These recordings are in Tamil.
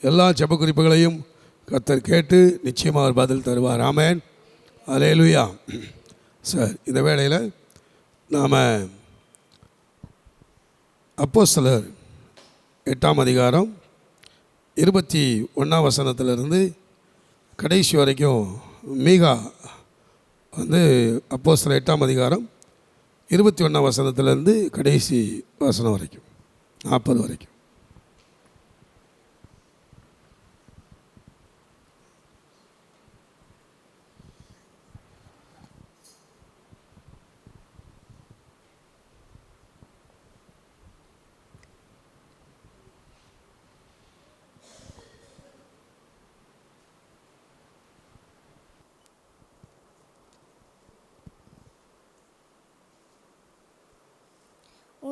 எல்லா ஜப குறிப்புகளையும் கத்தர் கேட்டு நிச்சயமாக அவர் பதில் தருவார். ஆமென். அலையலுயா சார் இந்த வேளையில் நாம் அப்போஸ்தலர் எட்டாம் அதிகாரம் இருபத்தி ஒன்றாம் வசனத்திலிருந்து கடைசி வரைக்கும் மீகா வந்து அப்போஸ்தலர் எட்டாம் அதிகாரம் இருபத்தி ஒன்றாம் வசனத்திலேருந்து கடைசி வசனம் வரைக்கும் நாற்பது வரைக்கும்.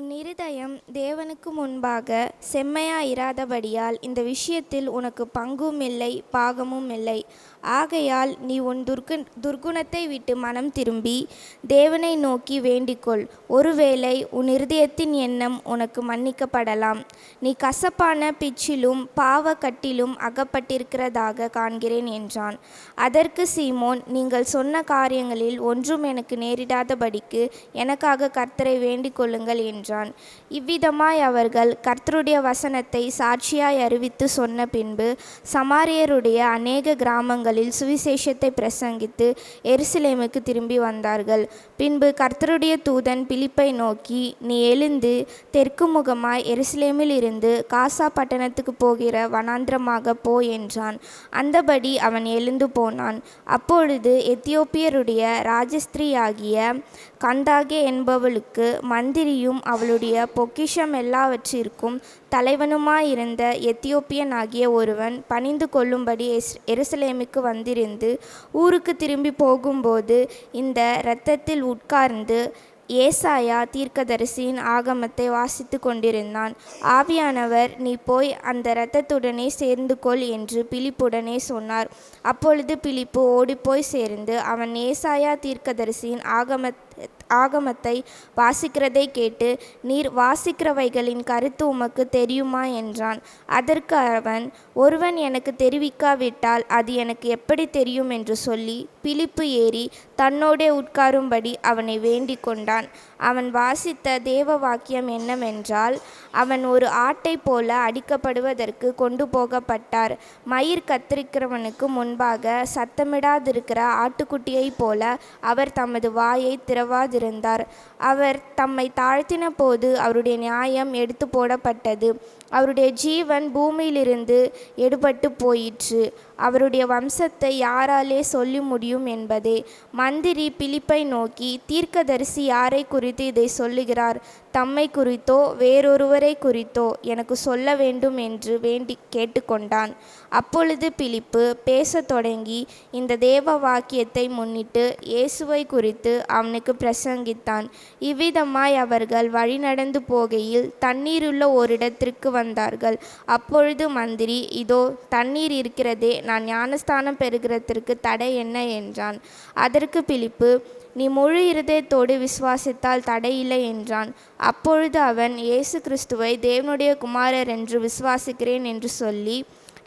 உன் இருதயம் தேவனுக்கு முன்பாக செம்மையாயிராதபடியால் இந்த விஷயத்தில் உனக்கு பங்கும் இல்லை பாகமும் இல்லை. ஆகையால் நீ உன் துர்கு துர்குணத்தை விட்டு மனம் திரும்பி தேவனை நோக்கி வேண்டிக்கொள். ஒருவேளை உன் இருதயத்தின் எண்ணம் உனக்கு மன்னிக்கப்படலாம். நீ கசப்பான பிச்சிலும் பாவ கட்டிலும் அகப்பட்டிருக்கிறதாக காண்கிறேன் என்றான். அதற்கு சீமோன் நீங்கள் சொன்ன காரியங்களில் ஒன்றும் எனக்கு நேரிடாதபடிக்கு எனக்காக கர்த்தரை வேண்டிக் கொள்ளுங்கள் என்றான் இவ்விதமாய் அவர்கள் கர்த்தருடைய வசனத்தை சாட்சியாய் அறிவித்து சொன்ன பின்பு சமாரியருடைய அநேக கிராமங்களில் சுவிசேஷத்தை பிரசங்கித்து எருசலேமுக்கு திரும்பி வந்தார்கள். பின்பு கர்த்தருடைய தூதன் பிலிப்பை நோக்கி நீ எழுந்து தெற்கு முகமாய் எருசலேமில் இருந்து காசா பட்டணத்துக்கு போகிற வனாந்திரமாக போ என்றான். அந்தபடி அவன் எழுந்து போனான். அப்பொழுது எத்தியோப்பியருடைய ராஜஸ்திரியாகிய கந்தாகே என்பவளுக்கு மந்திரியும் அவளுடைய பொக்கிஷம் எல்லாவற்றிற்கும் தலைவனுமாயிருந்த எத்தியோப்பியன் ஆகிய ஒருவன் பணிந்து கொள்ளும்படி எஸ் எருசலேமுக்கு வந்திருந்து ஊருக்கு திரும்பி போகும்போது இந்த இரத்தத்தில் உட்கார்ந்து ஏசாயா தீர்க்கதரிசியின் ஆகமத்தை வாசித்து கொண்டிருந்தான். ஆவியானவர் நீ போய் அந்த இரத்தத்துடனே சேர்ந்து கொள் என்று பிலிப்புடனே சொன்னார். அப்பொழுது பிலிப்பு ஓடிப்போய் சேர்ந்து அவன் ஏசாயா தீர்க்கதரிசியின் ஆகமத் ஆகமத்தை வாசிக்கிறதை கேட்டு நீர் வாசிக்கிறவைகளின் கருத்து உமக்கு தெரியுமா? என்றான். அதற்கு அவன் ஒருவன் எனக்கு தெரிவிக்காவிட்டால் அது எனக்கு எப்படி தெரியும்? என்று சொல்லி பிலிப்பு ஏறி தன்னோடே உட்காரும்படி அவனை வேண்டிக் கொண்டான். அவன் வாசித்த தேவ வாக்கியம் என்னவென்றால் அவன் ஒரு ஆட்டை போல அடிக்கப்படுவதற்கு கொண்டு போகப்பட்டார். மயிர் கத்திரிக்கிறவனுக்கு முன்பாக சத்தமிடாதிருக்கிற ஆட்டுக்குட்டியைப் போல அவர் தமது வாயை திறவாதிருந்தார். அவர் தம்மை தாழ்த்தின போது அவருடைய நியாயம் எடுத்து போடப்பட்டது. அவருடைய ஜீவன் பூமியிலிருந்து எடுபட்டு போயிற்று. அவருடைய வம்சத்தை யாராலே சொல்லி முடியும் என்பதே. மந்திரி பிலிப்பை நோக்கி தீர்க்கதரிசி யாரை குறித்து இதை சொல்லுகிறார்? தம்மை குறித்தோ வேறொருவரை குறித்தோ எனக்கு சொல்ல வேண்டும் என்று வேண்டி கேட்டுக்கொண்டான். அப்பொழுது பிலிப்பு பேசத் தொடங்கி இந்த தேவ வாக்கியத்தை முன்னிட்டு இயேசுவை குறித்து அவனுக்கு பிரசங்கித்தான். இவ்விதமாய் அவர்கள் வழிநடந்து போகையில் தண்ணீருள்ள ஓரிடத்திற்கு வந்தார்கள். அப்பொழுது மந்திரி இதோ தண்ணீர் இருக்கிறதே நான் ஞானஸ்தானம் பெறுகிறதற்கு தடை என்ன? என்றான். அதற்கு பிலிப்பு நீ முழு இருதயத்தோடு விசுவாசித்தால் தடையில்லை என்றான். அப்பொழுது அவன் இயேசு கிறிஸ்துவை தேவனுடைய குமாரர் என்று விசுவாசிக்கிறேன் என்று சொல்லி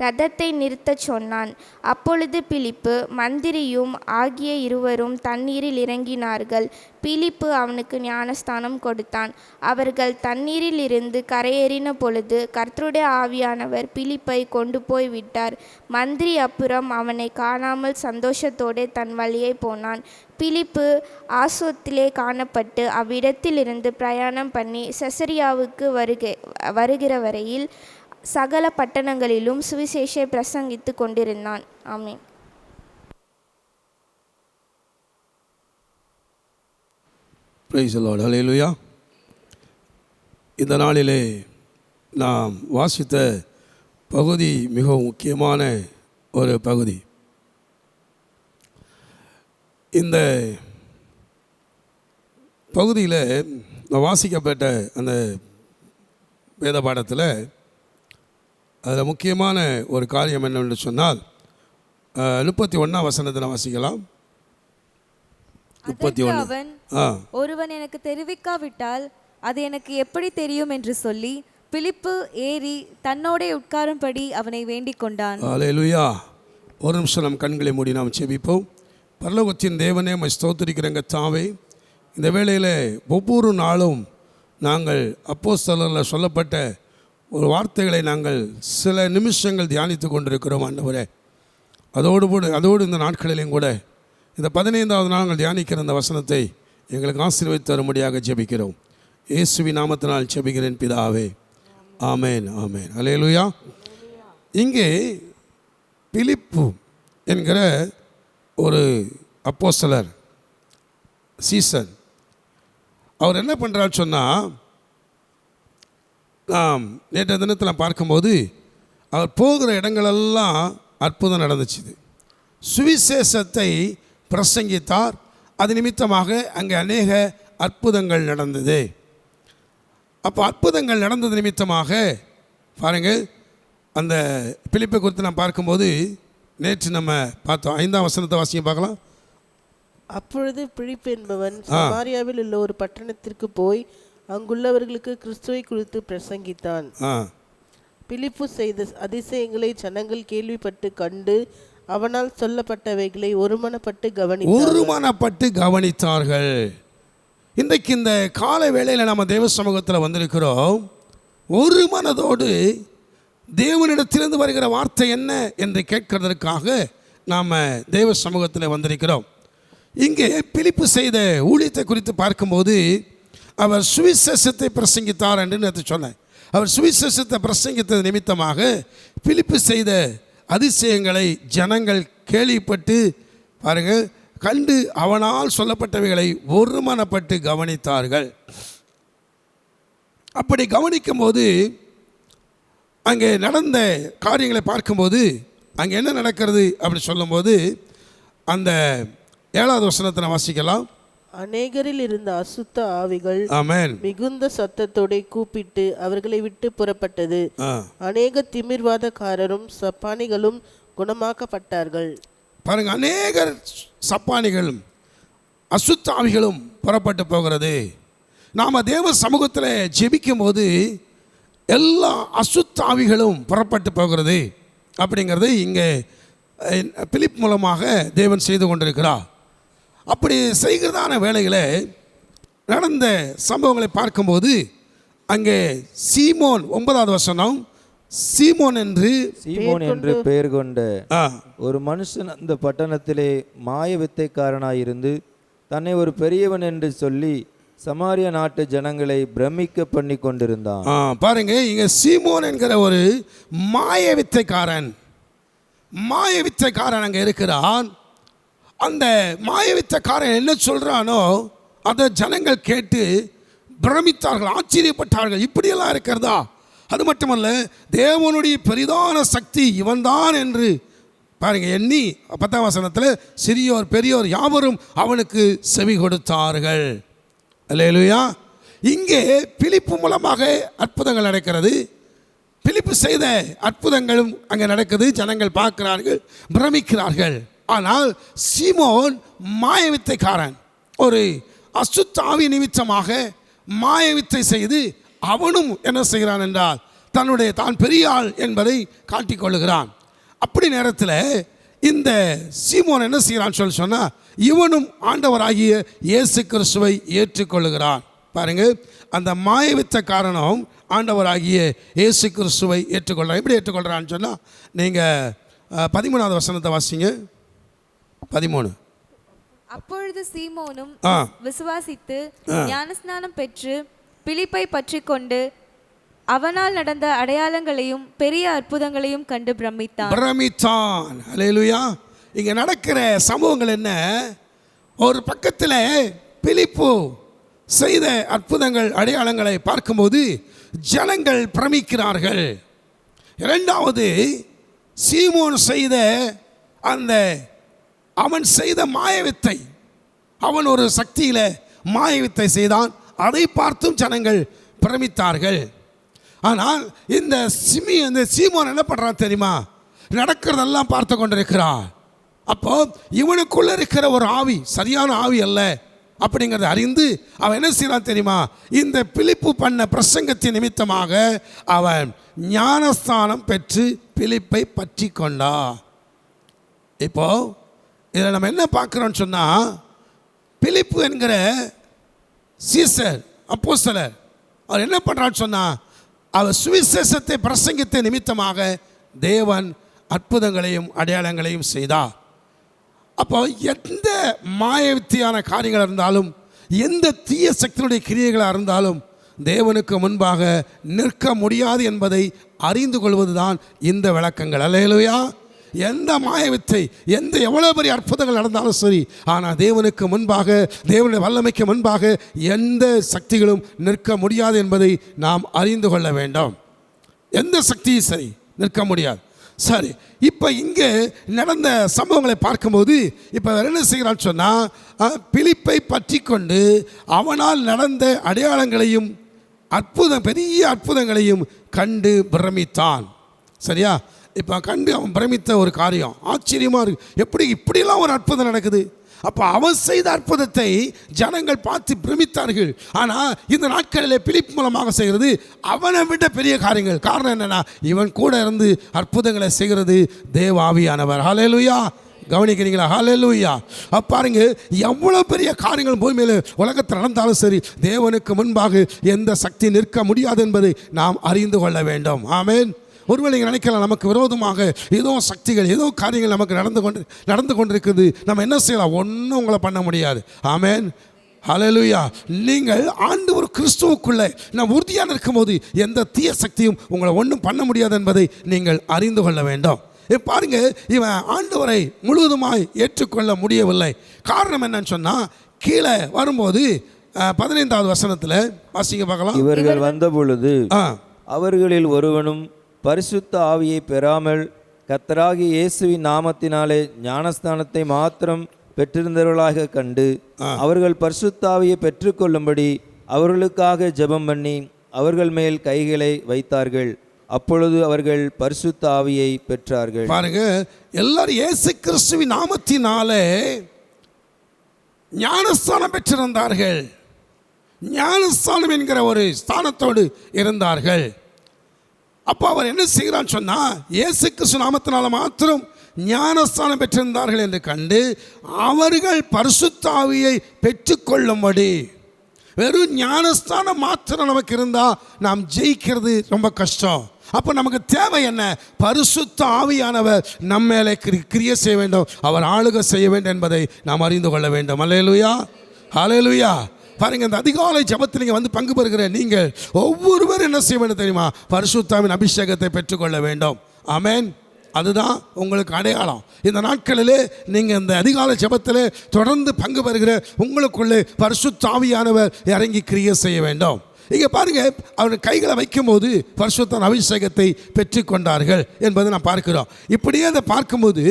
ரதத்தை நிறுத்தச் சொன்னான். அப்பொழுது பிலிப்பு மந்திரியும் ஆகிய இருவரும் தண்ணீரில் இறங்கினார்கள். பிலிப்பு அவனுக்கு ஞானஸ்தானம் கொடுத்தான். அவர்கள் தண்ணீரில் இருந்து கரையேறின பொழுது கர்த்தருடைய ஆவியானவர் பிலிப்பை கொண்டு போய் விட்டார். மந்திரி அப்புறம் அவனை காணாமல் சந்தோஷத்தோடே தன் வழியே போனான். பிலிப்பு ஆசோத்திலே காணப்பட்டு அவ்விடத்திலிருந்து பிரயாணம் பண்ணி செசரியாவுக்கு வருகை வருகிற வரையில் சகல பட்டணங்களிலும் சுவிசேஷை பிரசங்கித்து கொண்டிருந்தான். ஆமீன். பிரைஸ் லார்ட் ஹலேலுயா இந்த நாளிலே நாம் வாசித்த பகுதி மிகவும் முக்கியமான ஒரு பகுதி. இந்த பகுதியில் நான் வாசிக்கப்பட்ட அந்த வேத பாடத்தில் அதில் முக்கியமான ஒரு காரியம் என்னவென்று சொன்னால் முப்பத்தி ஒன்றாம் வசனத்தை வாசிக்கலாம். முப்பத்தி ஒன்று ஒருவன் எனக்கு தெரிவிக்காவிட்டால் அது எனக்கு எப்படி தெரியும்? என்று சொல்லி பிலிப்பு ஏறி தன்னோடே உட்காரும்படி அவனை வேண்டிக் கொண்டான். ஒரு நிமிஷம் நம் கண்களை மூடி நாம் செபிப்போம் பரலோகத்தின் தேவனே மை ஸ்தோத்திரிக்கிறங்க தாவே. இந்த வேளையில் ஒவ்வொரு நாளும் நாங்கள் அப்போஸ்தலரில் சொல்லப்பட்ட ஒரு வார்த்தைகளை நாங்கள் சில நிமிஷங்கள் தியானித்து கொண்டிருக்கிறோம் ஆண்டவரே. அதோடு கூட அதோடு இந்த நாட்களிலும் கூட இந்த பதினைந்தாவது நாள் நாங்கள் தியானிக்கிற இந்த வசனத்தை எங்களுக்கு ஆசீர்வதித்து தரும்படியாக ஜெபிக்கிறோம். இயேசுவி நாமத்தினால் ஜெபிக்கிறேன் பிதாவே. ஆமேன் ஆமேன். அலையலுயா இங்கே பிலிப்பு என்கிற ஒரு அப்போஸ்தலர் சீசன் அவர் என்ன பண்ணுறாரு சொன்னால் நாம் நேற்றைய தினத்தில் பார்க்கும்போது அவர் போகிற இடங்களெல்லாம் அற்புதம் நடந்துச்சுது. சுவிசேஷத்தை பிரசங்கித்தார். அது நிமித்தமாக அங்கே அநேக அற்புதங்கள் நடந்தது. அப்போ அற்புதங்கள் நடந்தது நிமித்தமாக பாருங்கள் அந்த பிலிப்பை குறித்து நாம் பார்க்கும்போது நேற்று நம்ம பார்த்தோம். ஐந்தாம் வசனத்தை வாசிங்க பார்க்கலாம். அப்பொழுது பிழிப்பு என்பவன் சமாரியாவில் உள்ள ஒரு பட்டணத்திற்கு போய் அங்குள்ளவர்களுக்கு கிறிஸ்துவை குறித்து பிரசங்கித்தான். ஆ. பிலிப்பு செய்த அதிசயங்களை ஜனங்கள் கேள்விப்பட்டு கண்டு அவனால் சொல்லப்பட்டவைகளை ஒருமனப்பட்டு கவனி ஒருமனப்பட்டு கவனித்தார்கள். இன்றைக்கு இந்த கால வேளையில் நம்ம தேவ சமூகத்தில் வந்திருக்கிறோம். ஒரு மனதோடு தேவனிடத்திலிருந்து வருகிற வார்த்தை என்ன என்று கேட்கிறதற்காக நாம் தேவ சமூகத்தில் வந்திருக்கிறோம். இங்கே பிலிப்பு செய்த ஊழியத்தை குறித்து பார்க்கும்போது அவர் சுவிசேஷத்தை பிரசங்கித்தார் என்று நேற்று சொன்னேன். அவர் சுவிசேஷத்தை பிரசங்கித்தது நிமித்தமாக பிலிப்பு செய்த அதிசயங்களை ஜனங்கள் கேள்விப்பட்டு பாருங்கள் கண்டு அவனால் சொல்லப்பட்டவைகளை ஒருமனப்பட்டு கவனித்தார்கள். அப்படி கவனிக்கும் போது அங்கே நடந்த காரியங்களை பார்க்கும்போது அங்கே என்ன நடக்கிறது அப்படி சொல்லும்போது அந்த ஏழாவது வசனத்தை நான் வாசிக்கலாம். அநேகரில் இருந்த அசுத்த ஆவிகள் ஆமென். மிகுந்த சத்தத்தோட கூப்பிட்டு அவர்களை விட்டு புறப்பட்டது. அநேக திமிர்வாதக்காரரும் சப்பானிகளும் குணமாக்கப்பட்டார்கள். பாருங்க அநேகர் சப்பானிகளும் அசுத்தாவிகளும் புறப்பட்டு போகிறது. நாம் தேவ சமூகத்தில் ஜெபிக்கும் போது எல்லா அசுத்தாவிகளும் புறப்பட்டு போகிறது அப்படிங்கிறது இங்கே பிலிப் மூலமாக தேவன் செய்து கொண்டிருக்கிறார். அப்படி செய்கிறதான வேலைகளை நடந்த சம்பவங்களை பார்க்கும்போது அங்கே சீமோன் ஒன்பதாவது வசனம் சீமோன் என்று சீமோன் என்று பெயர் கொண்ட ஆ, ஒரு மனுஷன் அந்த பட்டணத்திலே மாய வித்தைக்காரனாயிருந்து தன்னை ஒரு பெரியவன் என்று சொல்லி சமாரிய நாட்டு ஜனங்களை பிரமிக்க பண்ணி கொண்டிருந்தான் பாருங்க இங்க சீமோன் என்கிற ஒரு மாய வித்தைக்காரன் மாய வித்தைக்காரன் அங்கே இருக்கிறான். அந்த மாய வித்தைக்காரன் என்ன சொல்றானோ அதை ஜனங்கள் கேட்டு பிரமித்தார்கள் ஆச்சரியப்பட்டார்கள். இப்படியெல்லாம் இருக்கிறதா? அது மட்டுமல்ல தேவனுடைய பெரிதான சக்தி இவன்தான் என்று பாருங்க எண்ணி பத்தாம் வசனத்தில் சிறியோர் பெரியோர் யாவரும் அவனுக்கு செவி கொடுத்தார்கள். அல்லேலூயா. இங்கே பிலிப்பு மூலமாக அற்புதங்கள் நடக்கிறது. பிலிப்பு செய்த அற்புதங்களும் அங்கே நடக்குது. ஜனங்கள் பார்க்கிறார்கள் பிரமிக்கிறார்கள். ஆனால் சீமோன் மாயவித்தைக்காரன். ஒரு அசுத்தாவி நிமித்தமாக மாயவித்தை செய்து அவனும் என்ன செய்கிறான் என்றால் தன்னுடைய தான் பெரிய ஆள் என்பதை காட்டிக்கொள்ளுகிறான் அப்படி நேரத்தில் இந்த சீமோன் என்ன செய்கிறான் சொல்லி சொன்னால் இவனும் ஆண்டவராகிய இயேசு கிறிஸ்துவை ஏற்றுக்கொள்ளுகிறான். பாருங்க அந்த மாயவித்த காரணம் ஆண்டவராகிய இயேசு கிறிஸ்துவை ஏற்றுக்கொள்கிறான் எப்படி ஏற்றுக்கொள்கிறான்னு சொன்னால் நீங்கள் பதிமூணாவது வசனத்தை வாசிங்க. பதிமூணு. அப்பொழுது சீமோனும். விசுவாசித்து ஞானஸ்நானம் பெற்று பிலிப்பை பற்றி கொண்டு அவனால் நடந்த அடையாளங்களையும் பெரிய அற்புதங்களையும் கண்டு பிரமித்தான். பிரமித்தான். அலையலுயா இங்கே நடக்கிற சம்பவங்கள் என்ன? ஒரு பக்கத்தில் பிலிப்பு செய்த அற்புதங்கள் அடையாளங்களை பார்க்கும்போது ஜனங்கள் பிரமிக்கிறார்கள். இரண்டாவது சீமோன் செய்த அந்த அவன் செய்த மாயவித்தை அவன் ஒரு சக்தியில் மாயவித்தை செய்தான். அதை பார்த்தும் ஜனங்கள் பிரமித்தார்கள். ஆனால் இந்த சிமி அந்த சீமோன் என்ன பண்ணுறான் தெரியுமா? நடக்கிறதெல்லாம் பார்த்து கொண்டிருக்கிறான். அப்போ இவனுக்குள்ள இருக்கிற ஒரு ஆவி சரியான ஆவி அல்ல அப்படிங்கிறத அறிந்து அவன் என்ன செய்யறான் தெரியுமா? இந்த பிலிப்பு பண்ண பிரசங்கத்தின் நிமித்தமாக அவன் ஞானஸ்தானம் பெற்று பிலிப்பை பற்றி கொண்டா. இப்போ இதில் நம்ம என்ன பார்க்குறோன்னு சொன்னால் பிலிப்பு என்கிற சீசர் அப்போஸ்தலர் அவர் என்ன பண்ணுறான்னு சொன்னால் அவர் சுவிசேஷத்தை பிரசங்கித்த நிமித்தமாக தேவன் அற்புதங்களையும் அடையாளங்களையும் செய்தார். அப்போ எந்த மாயவித்தியான காரியங்களாக இருந்தாலும் எந்த தீய சக்தியினுடைய கிரியைகளாக இருந்தாலும் தேவனுக்கு முன்பாக நிற்க முடியாது என்பதை அறிந்து கொள்வதுதான் இந்த விளக்கங்கள். அல்லையா எந்த மாயவித்தை எந்த எவ்வளோ பெரிய அற்புதங்கள் நடந்தாலும் சரி ஆனால் தேவனுக்கு முன்பாக தேவனுடைய வல்லமைக்கு முன்பாக எந்த சக்திகளும் நிற்க முடியாது என்பதை நாம் அறிந்து கொள்ள வேண்டும். எந்த சக்தியும் சரி நிற்க முடியாது. சரி இப்போ இங்கே நடந்த சம்பவங்களை பார்க்கும்போது இப்போ என்ன செய்கிறான்னு சொன்னால் பிலிப்பை பற்றி கொண்டு அவனால் நடந்த அடையாளங்களையும் அற்புதம் பெரிய அற்புதங்களையும் கண்டு பிரமித்தான். சரியா? இப்போ கண்டு அவன் பிரமித்த ஒரு காரியம். ஆச்சரியமாக இருக்குது எப்படி இப்படிலாம் ஒரு அற்புதம் நடக்குது? அப்போ அவன் செய்த அற்புதத்தை ஜனங்கள் பார்த்து பிரமித்தார்கள். ஆனால் இந்த நாட்களில் பிலிப் மூலமாக செய்கிறது அவனை விட பெரிய காரியங்கள். காரணம் என்னென்னா இவன் கூட இருந்து அற்புதங்களை செய்கிறது தேவாவியானவர் ஆவியானவர். ஹalleluya. கவனிக்கிறீங்களா? ஹalleluya. அப்ப பாருங்க எவ்வளோ பெரிய காரியங்கள் பூமியில் உலகத்தில் நடந்தாலும் சரி தேவனுக்கு முன்பாக எந்த சக்தி நிற்க முடியாது என்பதை நாம் அறிந்து கொள்ள வேண்டும். ஆமேன். ஒருவேளை நினைக்கலாம் நமக்கு விரோதமாக ஏதோ சக்திகள் ஏதோ காரியங்கள் நமக்கு நடந்து கொண்டு நடந்து கொண்டிருக்குது. நம்ம என்ன செய்யலாம்? ஒன்றும் உங்களை பண்ண முடியாது. ஆமென். ஹalleluya நீங்கள் ஆண்டு ஒரு கிறிஸ்துவுக்குள்ளே நான் உறுதியாக இருக்கும்போது எந்த தீய சக்தியும் உங்களை ஒன்றும் பண்ண முடியாது என்பதை நீங்கள் அறிந்து கொள்ள வேண்டும். பாருங்க இவன் ஆண்டவரை முழுவதுமாய் ஏற்றுக்கொள்ள முடியவில்லை. காரணம் என்னன்னு சொன்னால் கீழே வரும்போது பதினைந்தாவது வசனத்தில் வாசிங்க பார்க்கலாம். இவர்கள் வந்தபொழுது ஆ. அவர்களில் ஒருவனும் பரிசுத்த ஆவியை பெறாமல் கத்தராகிய இயேசுவின் நாமத்தினாலே ஞானஸ்தானத்தை மாத்திரம் பெற்றிருந்தவர்களாக கண்டு அவர்கள் பரிசுத்த ஆவியை பெற்றுக்கொள்ளும்படி அவர்களுக்காக ஜெபம் பண்ணி அவர்கள் மேல் கைகளை வைத்தார்கள். அப்பொழுது அவர்கள் பரிசுத்த ஆவியை பெற்றார்கள். பாருங்க எல்லாரும் இயேசு கிறிஸ்துவின் நாமத்தினாலே ஞானஸ்தானம் பெற்றிருந்தார்கள். ஞானஸ்தானம் என்கிற ஒரு ஸ்தானத்தோடு இருந்தார்கள். அப்போ அவர் என்ன செய்கிறான்னு சொன்னால் இயேசு கிறிஸ்து நாமத்தினால மாத்திரம் ஞானஸ்தானம் பெற்றிருந்தார்கள் என்று கண்டு அவர்கள் பரிசுத்தாவியை பெற்றுக்கொள்ளும்படி வெறும் ஞானஸ்தானம் மாத்திரம் நமக்கு இருந்தால் நாம் ஜெயிக்கிறது ரொம்ப கஷ்டம். அப்போ நமக்கு தேவை என்ன? பரிசுத்த ஆவியானவர் நம்ம மேலே கிரி- கிரிய செய்ய வேண்டும் அவர் ஆளுக செய்ய வேண்டும் என்பதை நாம் அறிந்து கொள்ள வேண்டும். அலையலுயா அலையலுயா பாருங்க இந்த அதிகாலை ஜபத்தில் நீங்கள் வந்து பங்கு பெறுகிற நீங்கள் ஒவ்வொருவரும் என்ன செய்ய வேண்டும் தெரியுமா? பரிசுத்தாவின் அபிஷேகத்தை பெற்றுக்கொள்ள வேண்டும். அமேன் அதுதான் உங்களுக்கு அடையாளம். இந்த நாட்களிலே நீங்கள் இந்த அதிகாலை ஜபத்தில் தொடர்ந்து பங்கு பெறுகிற உங்களுக்குள்ளே பரிசுத்தாவியானவர் இறங்கி கிரியை செய்ய வேண்டும். இங்கே பாருங்கள் அவர் கைகளை வைக்கும்போது பரிசுத்தன் அபிஷேகத்தை பெற்றுக்கொண்டார்கள் என்பதை நான் பார்க்கிறோம். இப்படியே அதை பார்க்கும்போது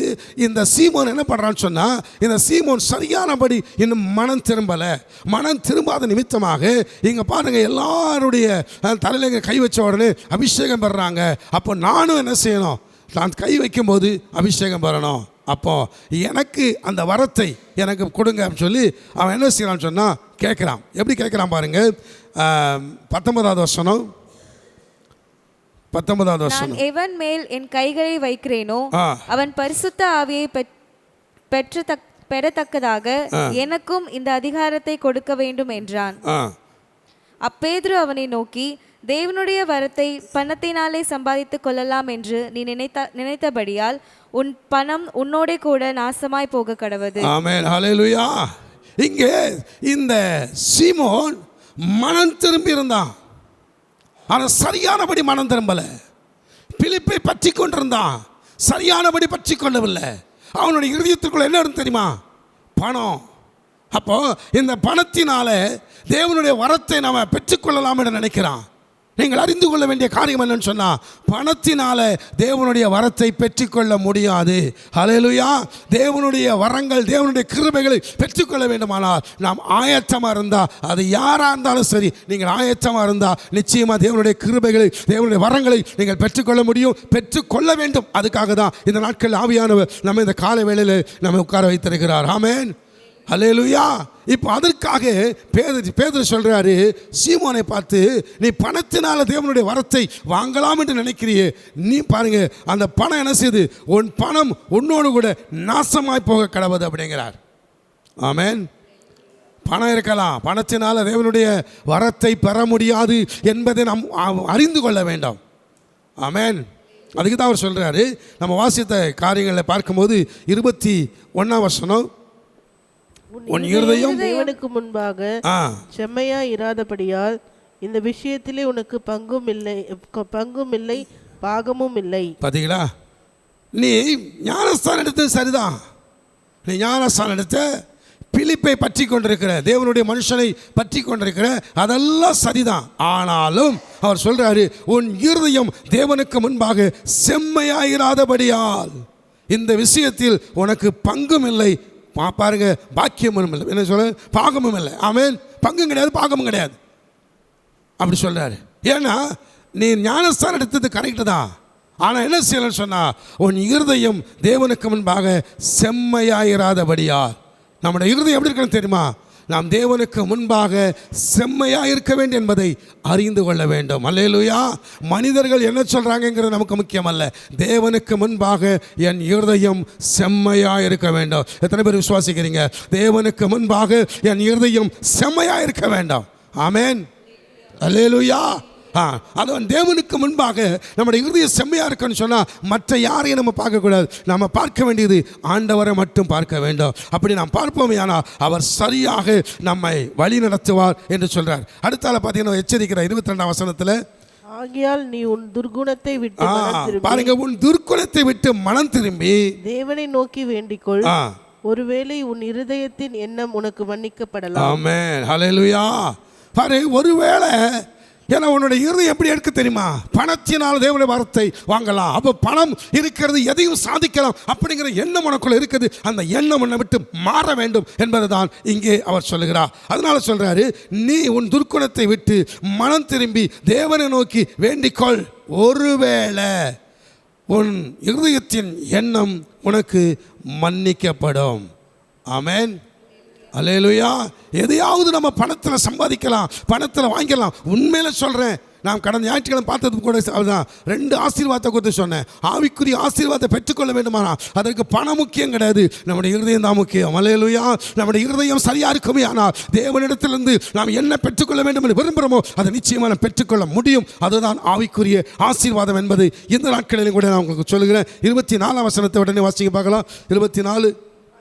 இந்த சீமோன் என்ன பண்ணுறான்னு சொன்னால் இந்த சீமோன் சரியானபடி இன்னும் மனம் திரும்பலை. மனம் திரும்பாத நிமித்தமாக இங்கே பாருங்கள் எல்லாருடைய அஹ், தலையில கை வச்ச உடனே அபிஷேகம் பெறுறாங்க. அப்போ நானும் என்ன செய்யணும்? நான் கை வைக்கும்போது அபிஷேகம் பெறணும். அப்போ எனக்கு அந்த வரத்தை எனக்கு கொடுங்க அப்படின்னு சொல்லி அவன் என்ன செய்யறான்னு சொன்னால் கேட்குறான் எப்படி கேட்குறான் பாருங்கள் பத்தொன்பதாவது வருஷம் பத்தொன்பதாவது நான் வருஷம் எவன் மேல் என் கைகளை வைக்கிறேனோ. அவன் பரிசுத்த ஆவியை பெற்- பெற்று தக்- பெறத்தக்கதாக எனக்கும் இந்த அதிகாரத்தை கொடுக்க வேண்டும் என்றான். அப்பேதுரு அவனை நோக்கி தேவனுடைய வரத்தை பணத்தினாலே சம்பாதித்துக் கொள்ளலாம் என்று நீ நினைத்த நினைத்தபடியால் உன் பணம் உன்னோடே கூட நாசமாய் போக கடவது. ஆமென். ஹalleluya. இங்கே இந்த சீமோன் மனம் திரும்பி இருந்தான். ஆனால் சரியானபடி மனம் திரும்பல. பிலிப்பை பற்றி கொண்டிருந்தான். சரியானபடி பற்றி கொள்ளவில்லை. அவனுடைய இருதயத்துக்குள்ள என்ன இருந்து தெரியுமா? பணம். அப்போ இந்த பணத்தினால தேவனுடைய வரத்தை நாம் பெற்றுக்கொள்ளலாம் என்று நினைக்கிறான். நீங்கள் அறிந்து கொள்ள வேண்டிய காரியம் என்னன்னு சொன்னால் பணத்தினால தேவனுடைய வரத்தை பெற்றுக்கொள்ள முடியாது. அலையலுயா தேவனுடைய வரங்கள் தேவனுடைய கிருபைகளை பெற்றுக்கொள்ள வேண்டுமானால் நாம் ஆயத்தமாக இருந்தால் அது யாராக இருந்தாலும் சரி நீங்கள் ஆயத்தமாக இருந்தால் நிச்சயமாக தேவனுடைய கிருபைகளை தேவனுடைய வரங்களை நீங்கள் பெற்றுக்கொள்ள முடியும் பெற்றுக்கொள்ள வேண்டும். அதுக்காக தான் இந்த நாட்கள் ஆவியானவர் நம்ம இந்த காலை வேளையில் நம்ம உட்கார வைத்திருக்கிறார். ஆமேன். அலையலுயா இப்போ அதற்காக பேதர் பேதர் சொல்கிறாரு சீமோனை பார்த்து நீ பணத்தினால தேவனுடைய வரத்தை வாங்கலாம் என்று நினைக்கிறியே. நீ பாருங்க அந்த பணம் என்ன செய்யுது? உன் பணம் உன்னோடு கூட நாசமாய் போக கடவுது அப்படிங்கிறார். ஆமேன். பணம் இருக்கலாம். பணத்தினால் தேவனுடைய வரத்தை பெற முடியாது என்பதை நாம் அறிந்து கொள்ள வேண்டாம். ஆமேன். அதுக்கு தான் அவர் சொல்கிறாரு நம்ம வாசித்த காரியங்களை பார்க்கும்போது இருபத்தி ஒன்றாம் வசனம் உன் இருதயம் தேவனுக்கு முன்பாக செம்மையா இராதபடியால் இந்த விஷயத்திலே உனக்கு பங்கும் இல்லை பங்கும் இல்லை பாகமும் இல்லை. பார்த்தீங்களா நீ ஞானஸ்தானம் எடுத்தது சரிதான். நீ ஞானஸ்தானம் எடுத்த பிலிப்பை பற்றி கொண்டிருக்கிற தேவனுடைய மனுஷனை பற்றி கொண்டிருக்கிற அதெல்லாம் சரிதான். ஆனாலும் அவர் சொல்றாரு உன் இருதயம் தேவனுக்கு முன்பாக செம்மையாயிராதபடியால் இந்த விஷயத்தில் உனக்கு பங்கும் இல்லை பாருங்க பாக்கியமும் இல்லை. என்ன சொல்ல பாகமும் இல்லை. அவன் பங்கும் கிடையாது பாகமும் கிடையாது. அப்படி சொல்கிறாரு ஏன்னா நீ ஞானஸ்தானம் எடுத்தது கரெக்டு தான். ஆனால் என்ன செய்யணும்னு சொன்னால் உன் இருதயம் தேவனுக்கு முன்பாக செம்மையாயிராதபடியார் நம்முடைய இருதயம் எப்படி இருக்கணும் தெரியுமா? நாம் தேவனுக்கு முன்பாக செம்மையாக இருக்க வேண்டும் என்பதை அறிந்து கொள்ள வேண்டும். அல்லையிலுயா மனிதர்கள் என்ன சொல்கிறாங்கங்கிறது நமக்கு முக்கியம் அல்ல தேவனுக்கு முன்பாக என் இருதயம் செம்மையாக இருக்க வேண்டும். எத்தனை பேர் விசுவாசிக்கிறீங்க? தேவனுக்கு முன்பாக என் இருதயம் செம்மையாக இருக்க வேண்டாம். ஆமேன். அல்லேலுயா. ஆ அதுவன் தேவனுக்கு முன்பாக நம்முடைய இருதய செம்மையாக இருக்குன்னு சொன்னால் மற்ற யாரையும் நம்ம பார்க்கக்கூடாது. நம்ம பார்க்க வேண்டியது ஆண்டவரை மட்டும் பார்க்க வேண்டும். அப்படி நாம் பார்ப்போமே ஆனால் அவர் சரியாக நம்மை வழி நடத்துவார் என்று சொல்கிறார் அடுத்தால பார்த்தீங்கன்னா எச்சரிக்கிற இருபத்தி ரெண்டாம் வசனத்தில். ஆகையால் நீ உன் துர்குணத்தை விட்டு பாருங்க உன் துர்க்குணத்தை விட்டு மனம் திரும்பி. தேவனை நோக்கி வேண்டிக்கொள். ஒருவேளை உன் இருதயத்தின் எண்ணம் உனக்கு மன்னிக்கப்படலாம். ஆமென். ஹalleluya. பாரு ஒருவேளை ஏன்னா உன்னுடைய இருதயம் எப்படி எடுக்க தெரியுமா? பணத்தினால் தேவனுடைய வார்த்தை வாங்கலாம். அப்போ பணம் இருக்கிறது எதையும் சாதிக்கலாம் அப்படிங்கிற எண்ணம் உனக்குள்ள இருக்குது. அந்த எண்ணம் உன்னை விட்டு மாற வேண்டும் என்பதுதான் இங்கே அவர் சொல்லுகிறார். அதனால சொல்றாரு நீ உன் துர்க்குணத்தை விட்டு மனம் திரும்பி தேவனை நோக்கி வேண்டிக்கொள். ஒருவேளை உன் இருதயத்தின் எண்ணம் உனக்கு மன்னிக்கப்படும். ஆமேன். அலையலுயா எதையாவது நம்ம பணத்தில் சம்பாதிக்கலாம் பணத்தில் வாங்கிக்கலாம். உண்மையில சொல்கிறேன் நான் கடந்த ஞாயிற்றுக்கிழமை பார்த்தது கூட அதுதான் ரெண்டு ஆசீர்வாதத்தை கொடுத்து சொன்னேன். ஆவிக்குரிய ஆசீர்வாதத்தை பெற்றுக்கொள்ள வேண்டுமானா அதற்கு பணம் முக்கியம் கிடையாது. நம்முடைய இருதயம் தான் முக்கியம். அலையலுயா நம்முடைய இருதயம் சரியாக இருக்குமே ஆனால் தேவனிடத்திலிருந்து நாம் என்ன பெற்றுக்கொள்ள வேண்டும் என்று விரும்புகிறோமோ அதை நிச்சயமாக நாம் பெற்றுக்கொள்ள முடியும். அதுதான் ஆவிக்குரிய ஆசீர்வாதம் என்பது. இந்த நாட்களிலும் கூட நான் உங்களுக்கு சொல்லுகிறேன். இருபத்தி நாலாம் வசனத்தை உடனே வாசிக்க பார்க்கலாம். இருபத்தி நாலு.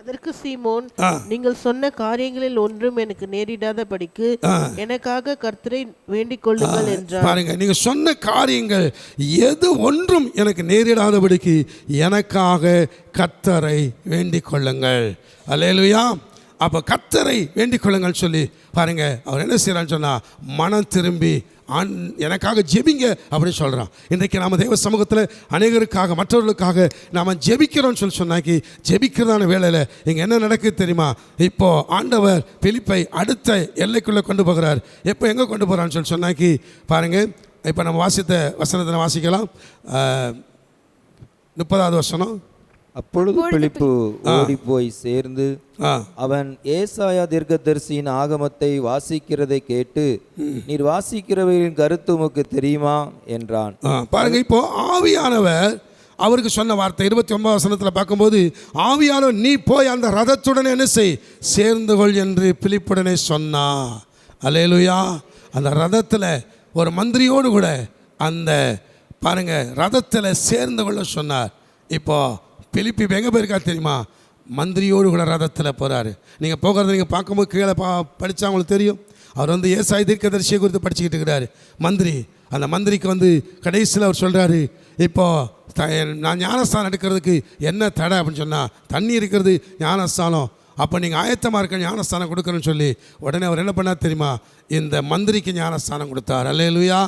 அதற்கு சீமோன். நீங்கள் சொன்ன காரியங்களில் ஒன்றும் எனக்கு நேரிடாதபடிக்கு எனக்காக கர்த்தரை வேண்டிக் கொள்ளுங்கள் என்றார் பாருங்க நீங்க சொன்ன காரியங்கள் எது ஒன்றும் எனக்கு நேரிடாதபடிக்கு எனக்காக கத்தரை வேண்டிக் கொள்ளுங்கள். அல்லேலூயா. அப்போ கத்தரை வேண்டிக் கொள்ளுங்கள் சொல்லி பாருங்கள் அவர் என்ன செய்கிறான்னு சொன்னால் மனம் திரும்பி ஆண் எனக்காக ஜெபிங்க அப்படின்னு சொல்கிறான் இன்றைக்கு நாம் தெய்வ சமூகத்தில் அநேகருக்காக மற்றவர்களுக்காக நாம் ஜெபிக்கிறோம்னு சொல்லி சொன்னாக்கி ஜெபிக்கிறதான வேலையில் இங்கே என்ன நடக்குது தெரியுமா? இப்போது ஆண்டவர் பிலிப்பை அடுத்த எல்லைக்குள்ளே கொண்டு போகிறார். எப்போ எங்கே கொண்டு போகிறான்னு சொல்லி சொன்னாக்கி பாருங்கள் இப்போ நம்ம வாசித்த வசனத்தை வாசிக்கலாம். முப்பதாவது வசனம். அப்பொழுது பிலிப்பு ஓடிப்போய் சேர்ந்து ஆ. அவன் ஏசாயா தீர்க்கதரிசியின் ஆகமத்தை வாசிக்கிறதை கேட்டு நீர் வாசிக்கிறவரின் கருத்து உமக்கு தெரியுமா? என்றான். பாருங்க இப்போ ஆவியானவர் அவருக்கு சொன்ன வார்த்தை இருபத்தி ஒன்பது வசனத்தில் பார்க்கும்போது ஆவியானவர் நீ போய் அந்த ரதத்துடன் என்ன செய்? சேர்ந்து கொள் என்று பிலிப்புடனே சொன்னா. அலேலுயா அந்த ரதத்தில் ஒரு மந்திரியோடு கூட அந்த பாருங்க ரதத்தில் சேர்ந்து கொள்ள சொன்னார். இப்போ பிலிப்பி இப்ப எங்கே போயிருக்கா தெரியுமா? மந்திரியோடு கூட ரதத்தில் போகிறாரு நீங்கள் போகிறத நீங்கள் பார்க்கும்போது கீழே பா படித்தா உங்களுக்கு தெரியும். அவர் வந்து ஏசாய் தீர்க்கதரிசியை குறித்து படிச்சுக்கிட்டு இருக்கிறாரு. மந்திரி அந்த மந்திரிக்கு வந்து கடைசியில் அவர் சொல்கிறாரு இப்போ த நான் ஞானஸ்தானம் எடுக்கிறதுக்கு என்ன தடை? அப்படின்னு சொன்னால் தண்ணி இருக்கிறது ஞானஸ்தானம். அப்போ நீங்கள் ஆயத்தமாக இருக்க ஞானஸ்தானம் கொடுக்குறேன்னு சொல்லி உடனே அவர் என்ன பண்ணார் தெரியுமா? இந்த மந்திரிக்கு ஞானஸ்தானம் கொடுத்தார். அல்லேலூயா.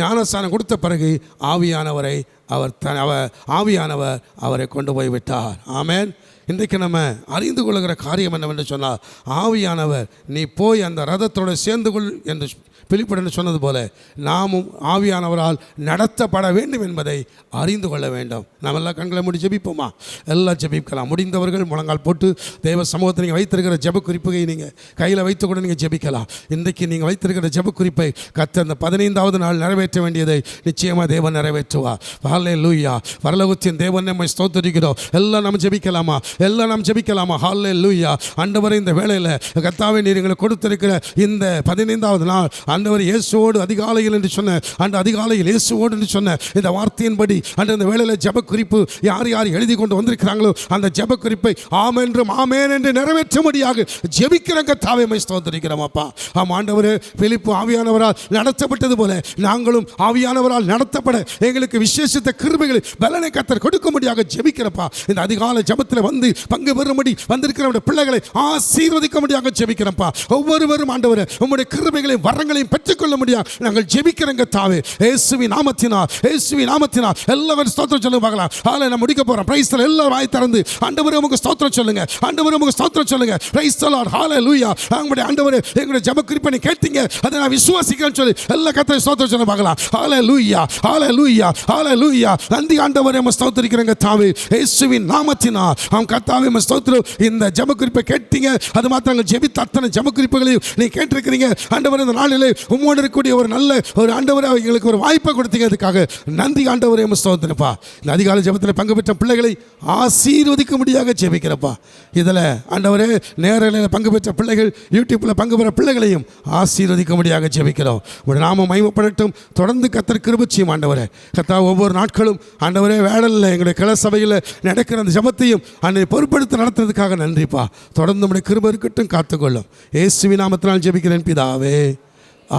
ஞானஸ்தானம் கொடுத்த பிறகு ஆவியானவரை அவர் த அவர் ஆவியானவர் அவரை கொண்டு போய் விட்டார். ஆமேன். இன்றைக்கு நம்ம அறிந்து கொள்கிற காரியம் என்னவென்று சொன்னால் ஆவியானவர் நீ போய் அந்த ரதத்தோடு சேர்ந்து கொள் என்று பிலிப்புடன் சொன்னது போல நாமும் ஆவியானவரால் நடத்தப்பட வேண்டும் என்பதை அறிந்து கொள்ள வேண்டும். நாம் எல்லாம் கண்களை முடி ஜெபிப்போமா? எல்லாம் ஜெபிக்கலாம். முடிந்தவர்கள் முழங்கால் போட்டு தேவ சமூகத்தில் நீங்கள் வைத்திருக்கிற ஜெப குறிப்புகை நீங்கள் கையில் வைத்து கூட நீங்கள் ஜெபிக்கலாம். இன்றைக்கு நீங்கள் வைத்திருக்கிற ஜெப குறிப்பை கத்த அந்த பதினைந்தாவது நாள் நிறைவேற்ற வேண்டியதை நிச்சயமாக தேவன் நிறைவேற்றுவார். ஹாலே லூயா வரலகுத்தின் தேவன் நம்மை ஸ்தோத்தரிக்கிறோம். எல்லாம் நம்ம ஜெபிக்கலாமா? எல்லாம் நாம் ஜெபிக்கலாமா? ஹாலே லூயா ஆண்டவரை இந்த வேளையில் கத்தாவை நீர் எங்களுக்கு கொடுத்திருக்கிற இந்த பதினைந்தாவது நாள் ஆண்டவர் இயேசுவோடு அதிகாலையில் என்று சொன்ன அந்த அதிகாலையில் இயேசுவோடு என்று சொன்ன இந்த வார்த்தையின்படி அந்த இந்த வேளையில் ஜெப குறிப்பு யார் யார் எழுதி கொண்டு வந்திருக்கிறாங்களோ அந்த ஜெப குறிப்பை ஆமென்றும் ஆமேன் என்று நிறைவேற்றும்படியாக ஜெபிக்கிற கத்தாவை மை ஸ்தோத்தரிக்கிறோம் அப்பா. ஆம் ஆண்டவரே பிலிப்பு ஆவியானவரால் நடத்தப்பட்டது போல நாங்களும் ஆவியானவரால் நடத்தப்பட எங்களுக்கு விசேஷித்த கிருபைகளை பலனை கத்தர் கொடுக்கும்படியாக ஜெபிக்கிறப்பா. இந்த அதிகால ஜபத்தில் வந்து பங்கு பெறும்படி வந்திருக்கிற பிள்ளைகளை ஆசீர்வதிக்கும்படியாக ஜெபிக்கிறப்பா. ஒவ்வொருவரும் ஆண்டவர் உங்களுடைய கிருபைகளையும் வரங்களையும் பெற்றுக்கொள்ள முடியாது நாங்கள் ஜெபிக்கிறங்க தாவே. ஏசுவி நாமத்தினால் ஏசுவி நாமத்தினால் எல்லாரும் ஸ்தோத்திரம் சொல்லுங்க பார்க்கலாம். ஆளை நான் முடிக்க போகிறோம் பிரைஸ்தல் எல்லாரும் வாய் திறந்து ஆண்டவர் உங்க ஸ்தோத்திரம் சொல்லுங்க. ஆண்டவர் உங்க ஸ்தோத்திரம் சொல்லுங்க. பிரைஸ் தலாட் ஹாலே லூயா உங்களுடைய ஆண்டவர் எங்களுடைய ஜெப கேட்டு கேட்டீங்க அதை நான் விசுவாசிக்கிறேன்னு சொல்லி எல்லா கத்தை ஸ்தோத்திரம் சொல்ல பார்க்கலாம். ஆல லூயா ஆல லூயா ஆல லூயா நந்தி ஆண்டவரே நம்ம ஸ்தோத்திரிக்கிறேங்க தாவே. இயேசுவின் நாமத்தினா அவன் கத்தாவே நம்ம ஸ்தோத்திரம். இந்த ஜெப குறிப்பை கேட்டீங்க. அது மாத்திரம் ஜெபித்த அத்தனை ஜெப குறிப்புகளையும் நீ கேட்டிருக்கிறீங்க. ஆண்டவர் இந்த நாளில் உம்மோடு இருக்கக்கூடிய ஒரு நல்ல ஒரு ஆண்டவரை எங்களுக்கு ஒரு வாய்ப்பை கொடுத்தீங்க. அதுக்காக நந்தி நன்றி நம்ம ஸ்தோத்திரப்பா. இந்த அதிகாலை ஜபத்தில் பங்கு பெற்ற பிள்ளைகளை ஆசீர்வதிக்க முடியாத ஜெபிக்கிறப்பா. இதில் ஆண்டவரே நேரில் பங்கு பெற்ற பிள்ளைகள் யூடியூப்பில் பங்கு பெற பிள்ளைகளையும் ஆசீர்வதிக்க ஆசீர்வதிக்கும்படியாக ஜெபிக்கிறோம். ஒரு நாம மயமப்படட்டும் தொடர்ந்து கத்தர் கிருபச்சியும் ஆண்டவரே. கத்தா ஒவ்வொரு நாட்களும் ஆண்டவரே வேடலில் எங்களுடைய கிள சபையில் நடக்கிற அந்த ஜபத்தையும் அன்னை பொறுப்படுத்தி நடத்துறதுக்காக நன்றிப்பா. தொடர்ந்து நம்முடைய கிருப இருக்கட்டும் காத்துக்கொள்ளும். ஏசுவி நாமத்தினால் ஜெபிக்கிறேன் பிதாவே.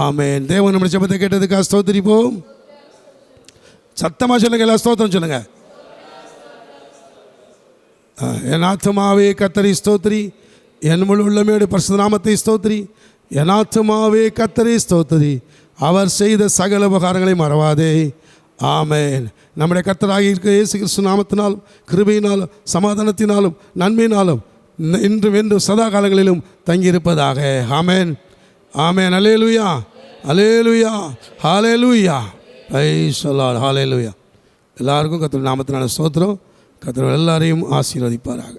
ஆமேன். தேவன் நம்முடைய ஜெபத்தை கேட்டதுக்காக ஸ்தோத்திரிப்போம். சத்தமாக சொல்லுங்க எல்லாம் ஸ்தோத்திரம் சொல்லுங்க. என் ஆத்மாவே கத்தரி ஸ்தோத்திரி. என் முழு உள்ளமையோட பரிசுத்த நாமத்தை எனாத்துமாவே கத்தரி ஸ்தோத்ததி அவர் செய்த சகல உபகாரங்களை மறவாதே. ஆமேன். நம்முடைய கத்தராகி இருக்க இயேசு கிறிஸ்து நாமத்தினாலும் கிருபையினாலும் சமாதானத்தினாலும் நன்மையினாலும் இன்றும் என்றும் சதா காலங்களிலும் தங்கியிருப்பதாக. Amen. Amen. Alleluia alleluia hallelujah ஐ சொல்லால் ஹாலேலுயா எல்லாருக்கும் கத்திர நாமத்தினால ஸ்தோத்திரம். கத்திர எல்லாரையும் ஆசீர்வதிப்பாராக.